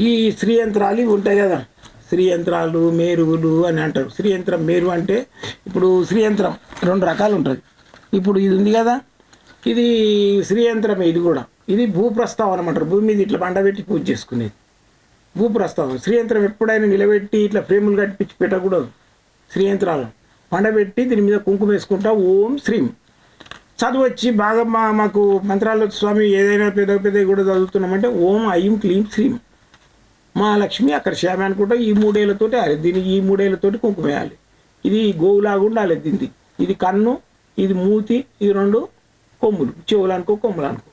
ఈ శ్రీ యంత్రాలు ఇవి ఉంటాయి కదా. శ్రీ యంత్రాలు మేరువులు అని అంటారు. శ్రీ యంత్రం మేరు అంటే ఇప్పుడు శ్రీ యంత్రం రెండు రకాలు ఉంటుంది ఇప్పుడు ఇది ఉంది కదా. ఇది శ్రీ యంత్రం ఇది కూడా. ఇది భూప్రస్తావన అంటారు. భూమి మీద ఇట్లా పండబెట్టి పూజ చేసుకునేది. భూప్రస్తావన. శ్రీయంత్రం ఎప్పుడైనా నిలబెట్టి ఇట్లా ఫ్రేములు కట్టించి పెట్టకూడదు. శ్రీయంత్రాలను పండబెట్టి దీని మీద కుంకుమ వేసుకుంటా ఓం శ్రీం. చదువచ్చి బాగా మా మాకు మంత్రాలు స్వామి ఏదైనా పెద్ద పెద్ద కూడా చదువుతున్నామంటే ఓం ఐం క్లీం శ్రీం. మహాలక్ష్మి అక్కడ శ్యామి అనుకుంటా ఈ మూడేళ్ళతోటి ఆలి దీనికి ఈ మూడేళ్ళతోటి కుంకుమ వేయాలి. ఇది గోవులాగా ఉండాలి దీనికి ఇది కన్ను ఇది మూతి ఇది రెండు కొమ్ములు. చెవులు అనుకో కొమ్ములు అనుకో.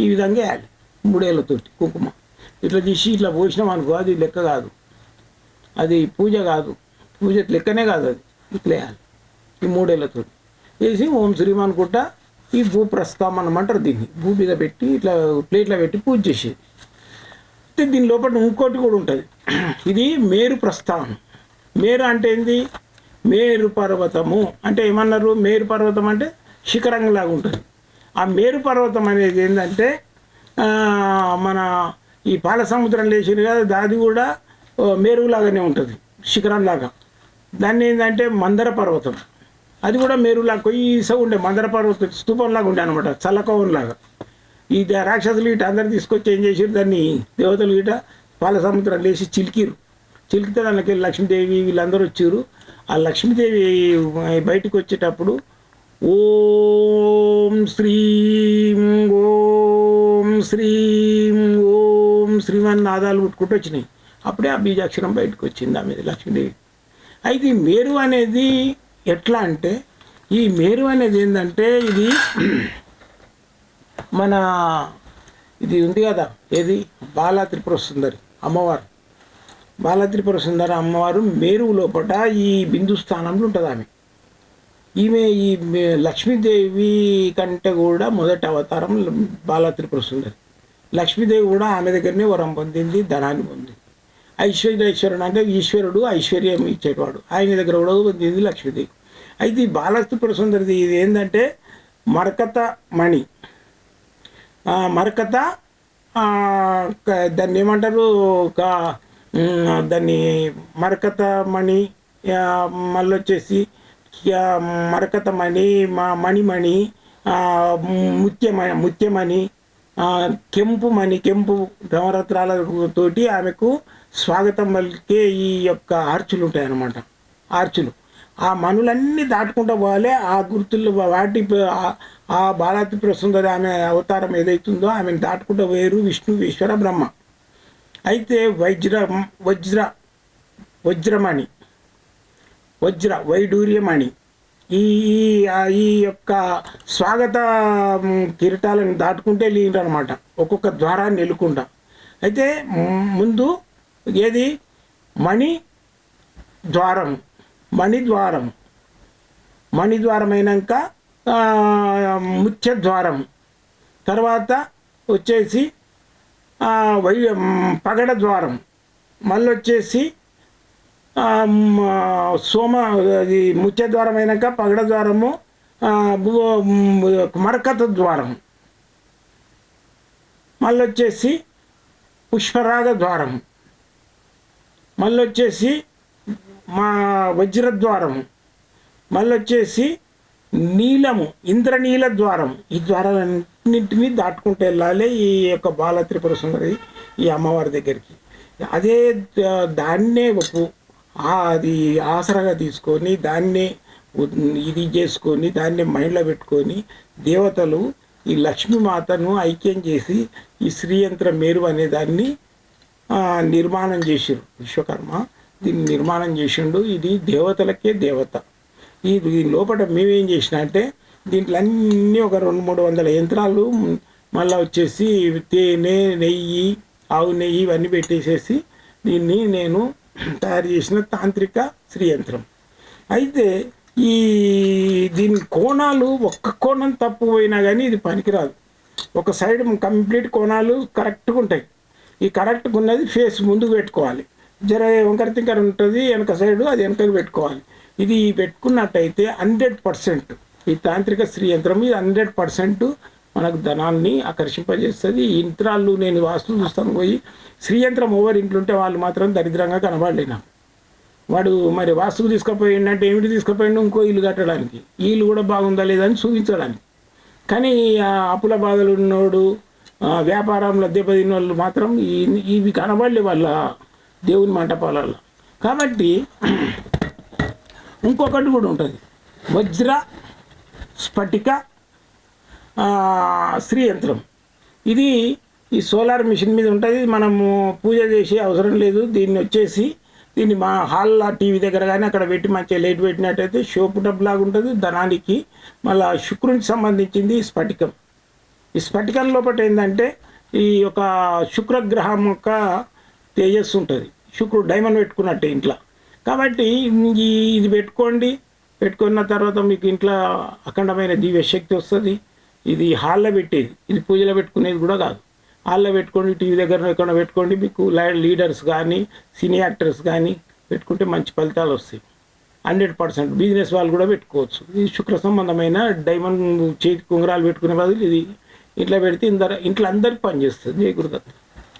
ఈ విధంగా వేయాలి మూడేళ్ళతోటి కుంకుమ. ఇట్లా తీసి ఇట్లా పోసినాం అనుకో అది లెక్క కాదు. అది పూజ కాదు. పూజ లెక్కనే కాదు అది. ఇట్లా వేయాలి ఈ మూడేళ్ళతో వేసి ఓం శ్రీం అనుకుంటా ఈ భూ ప్రస్తాం అనమంటారు దీన్ని. భూ మీద పెట్టి ఇట్లా ప్లేట్లో పెట్టి పూజ చేసేది. అంటే దీని లోపల ఇంకోటి కూడా ఉంటుంది. ఇది మేరు ప్రస్థానం. మేరు అంటే ఏంది? మేరు పర్వతము. అంటే ఏమన్నారు? మేరు పర్వతం అంటే శిఖరంలాగా ఉంటుంది. ఆ మేరు పర్వతం అనేది ఏంటంటే మన ఈ పాల సముద్రం లేచింది కదా దాది కూడా మేరులాగానే ఉంటుంది. శిఖరంలాగా దాన్ని ఏంటంటే మందర పర్వతం. అది కూడా మేరులాగా కొయ్యిస ఉండే మందర పర్వతం స్తూపంలాగా ఉండే అనమాట చల్లకోవంలాగా ఈ రాక్షసులు ఇట అందరు తీసుకొచ్చి ఏం చేసారు దాన్ని దేవతలు ఇట పాల సముద్రం లేచి చిలికిరు చిలికితే దానికి లక్ష్మీదేవి వీళ్ళందరూ వచ్చారు ఆ లక్ష్మీదేవి బయటికి వచ్చేటప్పుడు ఓం శ్రీం ఓం శ్రీం ఓం శ్రీమన్ నాదాలు పుట్టుకుంటూ వచ్చినాయి. అప్పుడే ఆ బీజాక్షరం బయటకు వచ్చింది ఆమె లక్ష్మీదేవి. అయితే ఈ మేరు అనేది ఎట్లా అంటే ఈ మేరు అనేది ఏంటంటే ఇది మన ఇది ఉంది కదా ఏది? బాలా త్రిపుర సుందరి అమ్మవారు. బాలా త్రిపుర సుందరి అమ్మవారు మేరు లోపల ఈ బిందు స్థానంలో ఉంటుంది ఆమె. ఈమె ఈ లక్ష్మీదేవి కంటే కూడా మొదటి అవతారం బాలా త్రిపుర సుందరి. లక్ష్మీదేవి కూడా ఆమె దగ్గరనే వరం పొందింది ధనాన్ని పొందింది. ఐశ్వర్యేశ్వరుడు అంటే ఈశ్వరుడు ఐశ్వర్యం ఇచ్చేవాడు. ఆయన దగ్గర కూడా పొందింది లక్ష్మీదేవి. అయితే ఈ బాలా త్రిపుర సుందరిది ఇది ఏంటంటే మరకత మణి. మరకత దాన్ని ఏమంటారు ఒక దాన్ని మరకత మణి మళ్ళీ వచ్చేసి మరకత మణి మా మణిమణి ముత్యమణి ముత్యమణి కెంపు మణి కెంపు నవరత్నాలతోటి ఆమెకు స్వాగతం పలికే ఈ యొక్క ఆర్చులు ఉంటాయన్నమాట ఆర్చులు ఆ మనులన్నీ దాటుకుంటూ పోవాలి. ఆ గుర్తులు వాటి ఆ- ఆ బాలాతి ఆమె అవతారం ఏదైతుందో ఆమెను దాటుకుంటూ వేరు విష్ణు ఈశ్వర బ్రహ్మ. అయితే వజ్ర వజ్ర వజ్రమణి వజ్ర వైడూర్యమణి ఈ ఈ- యొక్క స్వాగత కిరీటాలను దాటుకుంటే అనమాట ఒక్కొక్క ద్వారాన్ని ఎలుకుంటా. అయితే ముందు ఏది? మణి ద్వారం మణి ద్వారం మణి అయినాక ఆ, ద్వారం తర్వాత వచ్చేసి వై పగడ ద్వారం మళ్ళీ వచ్చేసి సోమ అది ముత్య ద్వారం అయినాక పగడ ద్వారము భూ- మరకత ద్వారం మళ్ళీ వచ్చేసి పుష్పరాగ ద్వారం మళ్ళీ వచ్చేసి మా వజ్రద్వారం. మళ్ళీ వచ్చేసి నీలము ఇంద్రనీల ద్వారం. ఈ ద్వారాలన్నింటినీ దాటుకుంటూ వెళ్ళాలి ఈ యొక్క బాల త్రిపుర సుందరి ఈ అమ్మవారి దగ్గరికి. అదే దాన్నే ఒక అది ఆసరాగా తీసుకొని దాన్నే ఇది చేసుకొని దాన్నే మైండ్లో పెట్టుకొని దేవతలు ఈ లక్ష్మీమాతను ఐక్యం చేసి ఈ శ్రీయంత్ర మేరు అనే దాన్ని నిర్మాణం చేసారు విశ్వకర్మ. దీన్ని నిర్మాణం చేసిండు. ఇది దేవతలకే దేవత. ఈ దీని లోపల మేమేం చేసిన అంటే దీంట్లో అన్నీ ఒక రెండు మూడు వందల యంత్రాలు మళ్ళీ వచ్చేసి తేనె నెయ్యి ఆవు నెయ్యి ఇవన్నీ పెట్టేసేసి దీన్ని నేను తయారు చేసిన తాంత్రిక శ్రీయంత్రం. అయితే ఈ దీని కోణాలు ఒక్క కోణం తప్పు పోయినా కానీ ఇది పనికిరాదు. ఒక సైడ్ కంప్లీట్ కోణాలు కరెక్ట్గా ఉంటాయి. ఈ కరెక్ట్గా ఉన్నది ఫేస్ ముందుకు పెట్టుకోవాలి. జర వంకర తింకర ఉంటుంది వెనక సైడు అది వెనకకి పెట్టుకోవాలి. ఇది పెట్టుకున్నట్టయితే హండ్రెడ్ పర్సెంట్ ఈ తాంత్రిక స్త్రీ యంత్రం ఇది హండ్రెడ్ పర్సెంట్ మనకు ధనాన్ని ఆకర్షింపజేస్తుంది. ఈ యంత్రాలు నేను వాస్తు చూస్తాను పోయి శ్రీయంత్రం ఓవర్ ఇంట్లో ఉంటే వాళ్ళు మాత్రం దరిద్రంగా కనబడలేనా? వాడు మరి వాస్తుకు తీసుకుపోయిందంటే ఏమిటి తీసుకుపోయిండు? ఇంకో ఇల్లు కట్టడానికి. ఈ ఇల్లు కూడా బాగుందా లేదా అని చూపించడానికి. కానీ అప్పుల బాధలు ఉన్నోడు వ్యాపారంలో దెబ్బతిన్న వాళ్ళు మాత్రం ఇవి కనబడలే వాళ్ళ దేవుని మంటపాలలో. కాబట్టి ఇంకొకటి కూడా ఉంటుంది. వజ్ర స్ఫటిక స్త్రీ యంత్రం ఇది ఈ సోలార్ మిషన్ మీద ఉంటుంది. మనము పూజ చేసే అవసరం లేదు. దీన్ని వచ్చేసి దీన్ని మా హాల్లో టీవీ దగ్గర కానీ అక్కడ పెట్టి మంచిగా లైట్ పెట్టినట్టయితే షోపు డబ్బు లాగా ఉంటుంది. ధనానికి మళ్ళా శుక్రునికి సంబంధించింది స్ఫటికం. ఈ స్ఫటికం లోపల ఏంటంటే ఈ యొక్క శుక్రగ్రహం యొక్క తేజస్సు ఉంటుంది. శుక్రుడు డైమండ్ పెట్టుకున్నట్టే ఇంట్లో. కాబట్టి ఈ ఇది పెట్టుకోండి. పెట్టుకున్న తర్వాత మీకు ఇంట్లో అఖండమైన దివ్యశక్తి వస్తుంది. ఇది హాల్లో పెట్టేది. ఇది పూజలో పెట్టుకునేది కూడా కాదు. హాల్లో పెట్టుకోండి టీవీ దగ్గర ఎక్కడ పెట్టుకోండి. మీకు లీడర్స్ కానీ సినీ యాక్టర్స్ కానీ పెట్టుకుంటే మంచి ఫలితాలు వస్తాయి. హండ్రెడ్ పర్సెంట్ బిజినెస్ వాళ్ళు కూడా పెట్టుకోవచ్చు. ఇది శుక్ర సంబంధమైన డైమండ్ చేతి కుంగరాలు పెట్టుకునే బదులు ఇది ఇంట్లో పెడితే ఇందర ఇంట్లో అందరికి పనిచేస్తుంది. జయ గురుదత్త.